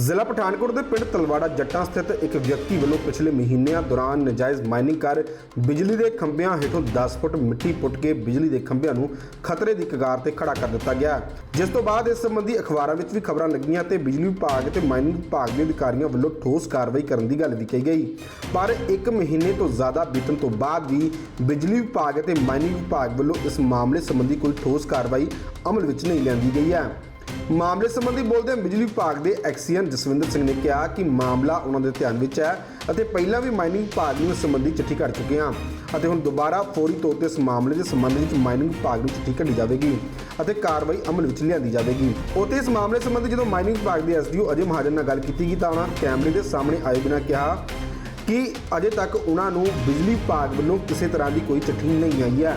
ਜ਼ਿਲ੍ਹਾ ਪਠਾਨਕੋਟ ਦੇ ਪਿੰਡ ਤਲਵਾੜਾ ਜੱਟਾਂ ਸਥਿਤ ਇੱਕ ਵਿਅਕਤੀ ਵੱਲੋਂ ਪਿਛਲੇ ਮਹੀਨਿਆਂ ਦੌਰਾਨ ਨਜਾਇਜ਼ ਮਾਈਨਿੰਗ ਕਰ ਬਿਜਲੀ ਦੇ ਖੰਭਿਆਂ ਹੇਠੋਂ 10 ਫੁੱਟ ਮਿੱਟੀ ਪੁੱਟ ਕੇ ਬਿਜਲੀ ਦੇ ਖੰਭਿਆਂ ਨੂੰ ਖਤਰੇ ਦੀ ਕਗਾਰ ਤੇ ਖੜਾ ਕਰ ਦਿੱਤਾ ਗਿਆ। ਜਿਸ ਤੋਂ ਬਾਅਦ ਇਸ ਸੰਬੰਧੀ ਅਖਬਾਰਾਂ ਵਿੱਚ ਵੀ ਖਬਰਾਂ ਲੱਗੀਆਂ ਤੇ ਬਿਜਲੀ ਵਿਭਾਗ ਤੇ ਮਾਈਨਿੰਗ ਵਿਭਾਗ ਦੇ ਅਧਿਕਾਰੀਆਂ ਵੱਲੋਂ ਠੋਸ ਕਾਰਵਾਈ ਕਰਨ ਦੀ ਗੱਲ ਵੀ ਕਹੀ ਗਈ। ਪਰ ਇੱਕ ਮਹੀਨੇ ਤੋਂ ਜ਼ਿਆਦਾ ਬੀਤਣ ਤੋਂ ਬਾਅਦ ਵੀ ਬਿਜਲੀ ਵਿਭਾਗ ਅਤੇ ਮਾਈਨਿੰਗ ਵਿਭਾਗ ਵੱਲੋਂ ਇਸ ਮਾਮਲੇ ਸੰਬੰਧੀ ਕੋਈ ਠੋਸ ਕਾਰਵਾਈ ਅਮਲ ਵਿੱਚ ਨਹੀਂ ਲਿਆਂਦੀ ਗਈ ਹੈ। ਮਾਮਲੇ ਸੰਬੰਧੀ ਬੋਲਦੇ ਬਿਜਲੀ ਵਿਭਾਗ ਦੇ ਐਕਸੀਅਨ ਜਸਵਿੰਦਰ ਸਿੰਘ ਨੇ ਕਿਹਾ ਕਿ ਮਾਮਲਾ ਉਹਨਾਂ ਦੇ ਧਿਆਨ ਵਿੱਚ ਹੈ ਅਤੇ ਪਹਿਲਾਂ ਵੀ ਮਾਈਨਿੰਗ ਵਿਭਾਗ ਨੂੰ ਇਸ ਸੰਬੰਧੀ ਚਿੱਠੀ ਕਰ ਚੁੱਕੇ ਹਾਂ ਅਤੇ ਹੁਣ ਦੁਬਾਰਾ ਫੌਰੀ ਤੌਰ ਤੇ ਇਸ ਮਾਮਲੇ ਦੇ ਸੰਬੰਧ ਵਿੱਚ ਮਾਈਨਿੰਗ ਵਿਭਾਗ ਨੂੰ ਚਿੱਠੀ ਕੱਢੀ ਜਾਵੇਗੀ ਅਤੇ ਕਾਰਵਾਈ ਅਮਲ ਵਿੱਚ ਲਿਆਂਦੀ ਜਾਵੇਗੀ। ਉਤੇ ਇਸ ਮਾਮਲੇ ਸੰਬੰਧੀ ਜਦੋਂ ਮਾਈਨਿੰਗ ਵਿਭਾਗ ਦੇ ਐਸਡੀਓ ਅਜੇ ਮਹਾਜਨ ਨਾਲ ਗੱਲ ਕੀਤੀ ਗਈ ਤਾਂ ਉਹਨਾਂ ਕੈਮਰੇ ਦੇ ਸਾਹਮਣੇ ਆਏ ਬਿਨਾਂ ਕਿਹਾ ਕਿ ਅਜੇ ਤੱਕ ਉਹਨਾਂ ਨੂੰ ਬਿਜਲੀ ਵਿਭਾਗ ਵੱਲੋਂ ਕਿਸੇ ਤਰ੍ਹਾਂ ਦੀ ਕੋਈ ਚਿੱਠੀ ਨਹੀਂ ਆਈ ਹੈ।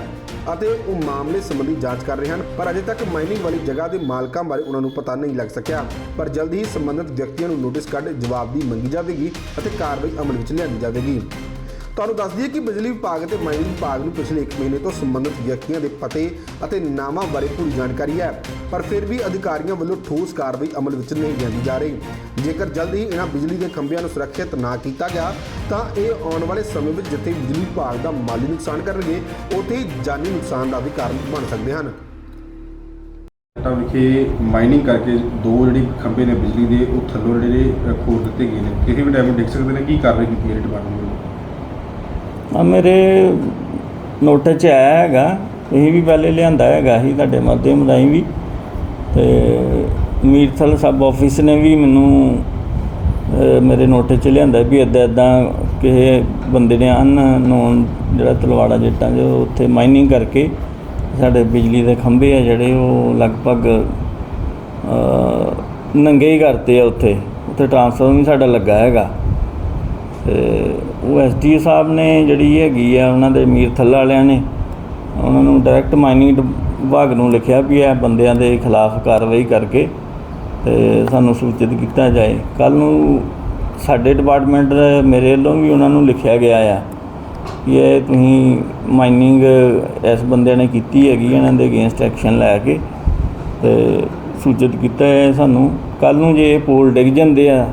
ਅਤੇ ਉਹ ਮਾਮਲੇ ਸੰਬੰਧੀ ਜਾਂਚ ਕਰ ਰਹੇ ਹਨ, ਪਰ ਅਜੇ ਤੱਕ ਮਾਈਨਿੰਗ ਵਾਲੀ ਜਗ੍ਹਾ ਦੇ ਮਾਲਕਾਂ ਬਾਰੇ ਉਹਨਾਂ ਨੂੰ ਪਤਾ ਨਹੀਂ ਲੱਗ ਸਕਿਆ। ਪਰ ਜਲਦੀ ਹੀ ਸੰਬੰਧਿਤ ਵਿਅਕਤੀਆਂ ਨੂੰ ਨੋਟਿਸ ਕੱਢ ਜਵਾਬ ਦੀ ਮੰਗੀ ਜਾਵੇਗੀ ਅਤੇ ਕਾਰਵਾਈ ਅਮਲ ਵਿੱਚ ਲਿਆਂਦੀ ਜਾਵੇਗੀ। ਤੁਹਾਨੂੰ ਦੱਸ ਦਈਏ ਕਿ ਬਿਜਲੀ ਵਿਭਾਗ ਅਤੇ ਮਾਈਨਿੰਗ ਵਿਭਾਗ ਨੂੰ ਪਿਛਲੇ 1 ਮਹੀਨੇ ਤੋਂ ਸੰਬੰਧਿਤ ਵਿਅਕਤੀਆਂ ਦੇ ਪਤੇ ਅਤੇ ਨਾਵਾਂ ਬਾਰੇ ਪੂਰੀ ਜਾਣਕਾਰੀ ਹੈ ਪਰ ਫਿਰ ਵੀ ਅਧਿਕਾਰੀਆਂ ਵੱਲੋਂ ਠੋਸ ਕਾਰਵਾਈ ਅਮਲ ਵਿੱਚ ਨਹੀਂ ਲਿਆਂਦੀ ਜਾ ਰਹੀ। ਜੇਕਰ ਜਲਦ ਹੀ ਇਹਨਾਂ ਬਿਜਲੀ ਦੇ ਖੰਭਿਆਂ ਨੂੰ ਸੁਰੱਖਿਅਤ ਨਾ ਕੀਤਾ ਗਿਆ ਤਾਂ ਇਹ ਆਉਣ ਵਾਲੇ ਸਮੇਂ ਵਿੱਚ ਜਿੱਥੇ ਬਿਜਲੀ ਵਿਭਾਗ ਦਾ ਮਾਲੀ ਨੁਕਸਾਨ ਕਰਨਗੇ ਉੱਥੇ ਹੀ ਜਾਨੀ ਨੁਕਸਾਨ ਦਾ ਵੀ ਕਾਰਨ ਬਣ ਸਕਦੇ ਹਨ। ਟਾ ਵਿਖੇ ਮਾਈਨਿੰਗ ਕਰਕੇ ਦੋ ਜਿਹੜੇ ਖੰਭੇ ਨੇ ਬਿਜਲੀ ਦੇ ਉਹ ਥੱਲੋਂ ਜਿਹੜੇ ਅ, ਖੋਦ ਦਿੱਤੇ ਗਏ ਨੇ। ਕਿਸੇ ਵੀ ਟਾਈਮ ਦੇਖ ਸਕਦੇ ਨੇ? ਕੀ ਕਾਰਵਾਈ ਕੀਤੀ ਹੈ ਡਿਪਾਰਟਮੈਂਟ ਵੱਲੋਂ? ਆ ਮੇਰੇ ਨੋਟਿਸ 'ਚ ਆਇਆ ਹੈਗਾ, ਇਹ ਵੀ ਪਹਿਲੇ ਲਿਆਂਦਾ ਹੈਗਾ ਸੀ ਤੁਹਾਡੇ ਮਾਧਿਅਮ ਰਾਹੀਂ ਵੀ। ਤੇ ਮੀਰਥਲ ਸਬ ਆਫਿਸ ਨੇ ਵੀ ਮੈਨੂੰ ਮੇਰੇ ਨੋਟਿਸ 'ਚ ਲਿਆਂਦਾ ਵੀ ਇਦਾਂ ਇਦਾਂ ਕਿਸੇ ਬੰਦੇ ਨੇ ਅਨਨੋਨ ਜਿਹੜਾ ਤਲਵਾੜਾ ਜੱਟਾਂ 'ਚ ਉੱਥੇ ਮਾਈਨਿੰਗ ਕਰਕੇ ਸਾਡੇ ਬਿਜਲੀ ਦੇ ਖੰਭੇ ਆ ਜਿਹੜੇ ਉਹ ਲਗਭਗ ਨੰਗੇ ਹੀ ਕਰਤੇ ਆ ਉੱਥੇ। ਉੱਥੇ ਟਰਾਂਸਫਾਰਮਰ ਵੀ ਸਾਡਾ ਲੱਗਾ ਹੈਗਾ। ਤੇ ਉਹ ਐਸਡੀ ਸਾਹਿਬ ਨੇ ਜਿਹੜੀ ਹੈਗੀ ਆ ਉਹਨਾਂ ਦੇ ਮੀਰ ਥੱਲਾ ਵਾਲਿਆਂ ਨੇ, ਉਹਨਾਂ ਨੂੰ ਡਾਇਰੈਕਟ ਮਾਈਨਿੰਗ ਵਿਭਾਗ ਨੂੰ ਲਿਖਿਆ ਵੀ ਇਹ ਬੰਦਿਆਂ ਦੇ ਖਿਲਾਫ ਕਾਰਵਾਈ ਕਰਕੇ ਤੇ ਸਾਨੂੰ ਸੂਚਿਤ ਕੀਤਾ ਜਾਏ। ਕੱਲ ਨੂੰ ਸਾਡੇ ਡਿਪਾਰਟਮੈਂਟ ਮੇਰੇ ਵੱਲੋਂ ਵੀ ਉਹਨਾਂ ਨੂੰ ਲਿਖਿਆ ਗਿਆ ਆ ਕਿ ਇਹ ਤੁਸੀਂ ਮਾਈਨਿੰਗ ਇਸ ਬੰਦਿਆਂ ਨੇ ਕੀਤੀ ਹੈਗੀ ਇਹਨਾਂ ਦੇ ਅਗੇਂਸਟ ਐਕਸ਼ਨ ਲੈ ਕੇ ਤੇ ਸੂਚਿਤ ਕੀਤਾ ਹੈ ਸਾਨੂੰ। ਕੱਲ ਨੂੰ ਜੇ ਪੋਲ ਡਿੱਗ ਜਾਂਦੇ ਆ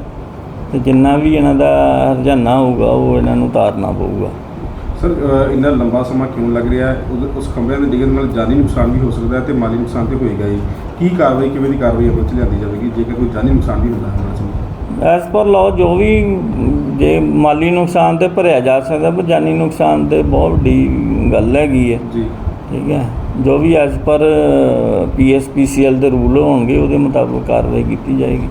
ਤੇ ਜਿੰਨਾ ਵੀ ਇਹਨਾਂ ਦਾ ਹਰਜਾਨਾ ਹੋਊਗਾ ਉਹ ਇਹਨਾਂ ਨੂੰ ਤਾਰਨਾ ਪਊਗਾ। ਸਰ ਅ, ਇੰਨਾ ਲੰਬਾ ਸਮਾਂ ਕਿਉਂ ਲੱਗ ਰਿਹਾ? ਹੈ ਉਹਦੇ- ਉਸ ਖੰਭਿਆਂ ਦੇ ਡਿੱਗਣ ਨਾਲ ਜਾਨੀ ਨੁਕਸਾਨ ਵੀ ਹੋ ਸਕਦਾ ਹੈ ਤੇ ਮਾਲੀ ਨੁਕਸਾਨ ਤੇ ਹੋਏਗਾ ਹੀ। ਕੀ ਕਾਰਵਾਈ ਕਿਵੇਂ ਦੀ ਕਾਰਵਾਈ ਅਮਲ ਚ ਲਿਆਂਦੀ ਜਾਵੇਗੀ? ਜੇਕਰ ਕੋਈ ਜਾਨੀ ਨੁਕਸਾਨ ਵੀ ਹੁੰਦਾ ਹੈ ਉਹਨਾਂ ਚ ਐਸ ਪਰ ਲਾਅ ਜੋ ਵੀ ਜੇ ਮਾਲੀ ਨੁਕਸਾਨ ਤੇ ਭਰਿਆ ਜਾ ਸਕਦਾ ਪਰ ਜਾਨੀ ਨੁਕਸਾਨ ਤੇ ਬਹੁਤ ਵੱਡੀ ਗੱਲ ਹੈਗੀ ਹੈ। ਜੀ। ਠੀਕ ਹੈ। ਜੋ ਵੀ ਐਸ ਪਰ ਪੀਐਸਪੀਸੀਐਲ ਦੇ ਰੂਲ ਹੋਣਗੇ ਉਹਦੇ ਮੁਤਾਬਕ ਕਾਰਵਾਈ ਕੀਤੀ ਜਾਏਗੀ।